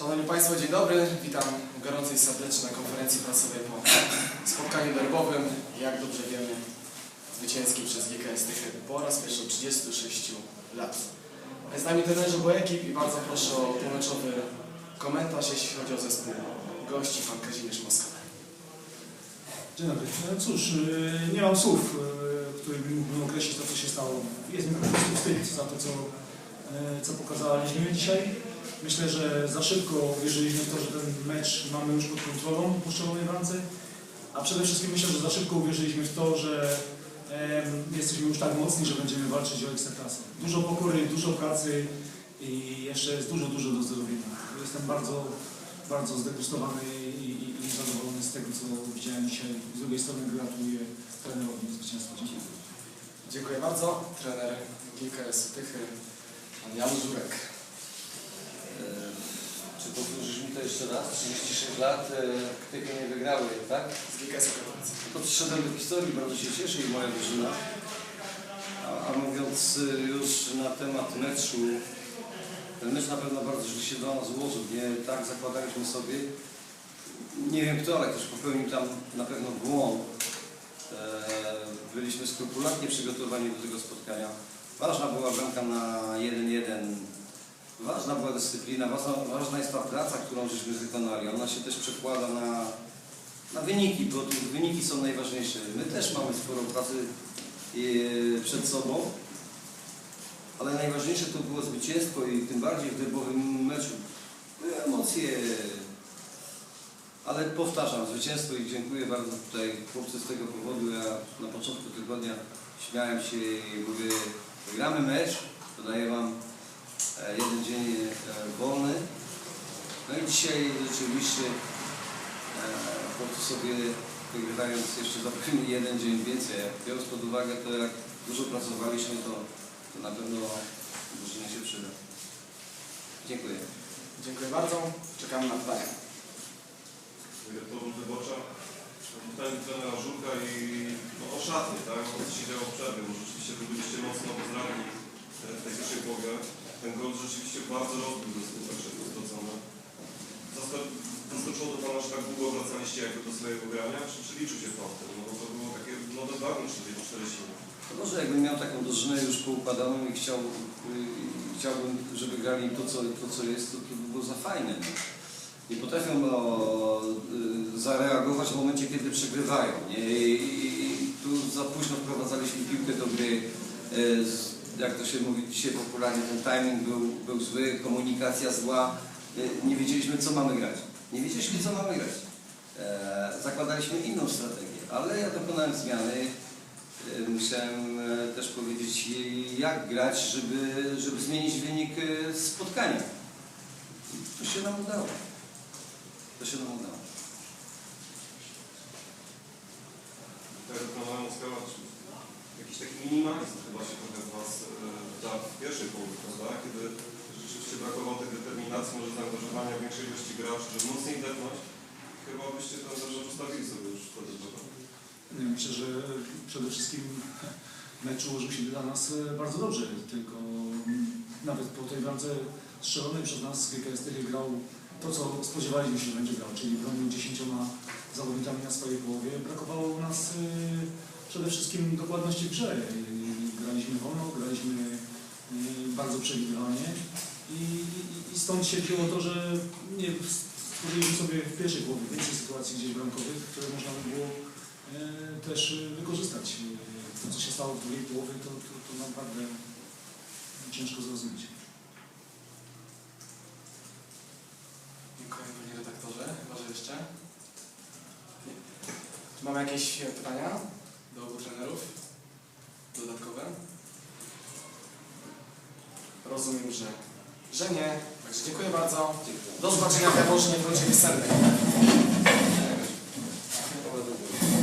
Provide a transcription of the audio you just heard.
Szanowni Państwo, dzień dobry. Witam gorąco i serdecznie na konferencji prasowej po spotkaniu derbowym. Jak dobrze wiemy, zwycięskim przez GKS Tychy po raz pierwszy od 36 lat. Z nami trenerzy obu ekip i bardzo proszę o pomeczowy komentarz, jeśli chodzi o zespół gości, pan Kazimierz Moskwa. Dzień dobry. No cóż, yy, nie mam słów, yy, którymi mógłbym określić to, co się stało. Jest mi po prostu wstyd za to, co, co pokazaliśmy dzisiaj. Myślę, że za szybko uwierzyliśmy w to, że ten mecz mamy już pod kontrolą po strzelonej bramce, a przede wszystkim myślę, że za szybko uwierzyliśmy w to, że jesteśmy już tak mocni, że będziemy walczyć o ekstraklasę. Dużo pokory, dużo pracy i jeszcze jest dużo, dużo do zrobienia. Jestem bardzo, bardzo zdegustowany i, i, i zadowolony z tego, co widziałem dzisiaj. Z drugiej strony gratuluję trenerowi zwycięstwa. Dziękuję. Dziękuję bardzo. Trener GKS Tychy, pan Jan Żurek. E, Czy powtórzysz mi to jeszcze raz? 36 lat, e, Tychy nie wygrały, tak? Z GKS Katowice. To przyszedłem do historii, bardzo się cieszę i moja drużyna. A, a mówiąc e, już na temat meczu, ten mecz na pewno bardzo źle się do nas złożył. Nie tak zakładaliśmy sobie. Nie wiem kto, ale ktoś popełnił tam na pewno błąd. E, Byliśmy skrupulatnie przygotowani do tego spotkania. Ważna była bramka na 1-1. Ważna była dyscyplina, ważna, ważna jest ta praca, którą żeśmy wykonali. Ona się też przekłada na, na wyniki, bo tu wyniki są najważniejsze. My też mamy sporo pracy e, przed sobą, ale najważniejsze to było zwycięstwo i tym bardziej w derbowym meczu. Były emocje, ale powtarzam, zwycięstwo i dziękuję bardzo tutaj chłopcy z tego powodu. Ja na początku tygodnia śmiałem się i mówię, wygramy mecz, dodaję Wam e, jeden dzień e, wolny. No i dzisiaj rzeczywiście e, chłopcy sobie wygrywając jeszcze zapewne jeden dzień więcej. Biorąc pod uwagę to, jak dużo pracowaliśmy, to, to na pewno drużynie się przyda. Dziękuję. Dziękuję bardzo. Czekamy na pytania. dyrektorów wybocza. Pytałem trenera Żurka i no, o szatnie, tak? O co się działo w przerwie, bo rzeczywiście wy byliście mocno bezradni e, w tej pierwszej połowie. Ten gol rzeczywiście bardzo rozbił zespół tak szybko stracony. Zasko- Zaskoczyło to Pana, że tak długo wracaliście jakby do swojego grania? Czy, czy liczył się Pan w tym? No bo to było takie nowe bagno 40 To może jakbym miał taką drużynę już poukładaną i chciał, chciałbym, żeby grali to co, to, co jest, to, to by było za fajne. No. Nie potrafią o, y, zareagować w momencie, kiedy przegrywają. I, i, tu za późno wprowadzaliśmy piłkę do gry. Y, Jak to się mówi dzisiaj popularnie, ten timing był, był zły, komunikacja zła. Y, Nie wiedzieliśmy, co mamy grać. Nie wiedzieliśmy, co mamy grać. E, Zakładaliśmy inną strategię, ale ja dokonałem zmiany. Musiałem e, też powiedzieć, jak grać, żeby, żeby zmienić wynik spotkania. To się nam udało. To się nam udało. Tak jak planowałem Oskara, czy jakiś taki minimalizm chyba się trochę w Was e, da w pierwszej połowie, prawda? Kiedy rzeczywiście brakowało tej determinacji, może zaangażowania większej ilości graczy, żeby mocniej depnąć. Chyba byście ten zarząd ustawili sobie już wtedy, prawda? Nie, Myślę, że przede wszystkim mecz ułożył się dla nas e, bardzo dobrze, tylko nawet po tej bramce strzelonej przez nas GKS Tychy grał to, co spodziewaliśmy się, że będzie grał, czyli bronił dziesięcioma zawodnikami na swojej połowie. Brakowało u nas e, przede wszystkim dokładności w grze. Graliśmy wolno, graliśmy e, bardzo przewidywalnie i, i, i stąd się wzięło to, że nie stworzyliśmy sobie w pierwszej połowie więcej sytuacji gdzieś bramkowych, które można by było e, też wykorzystać. To, co się stało w drugiej połowie, to, to, to naprawdę ciężko zrozumieć. Dziękuję panie redaktorze. Może jeszcze? Czy mamy jakieś e, pytania do obu trenerów? Dodatkowe? Rozumiem, że, że nie. Także dziękuję bardzo. Do zobaczenia w Jaworznie w Wojciech Sernej.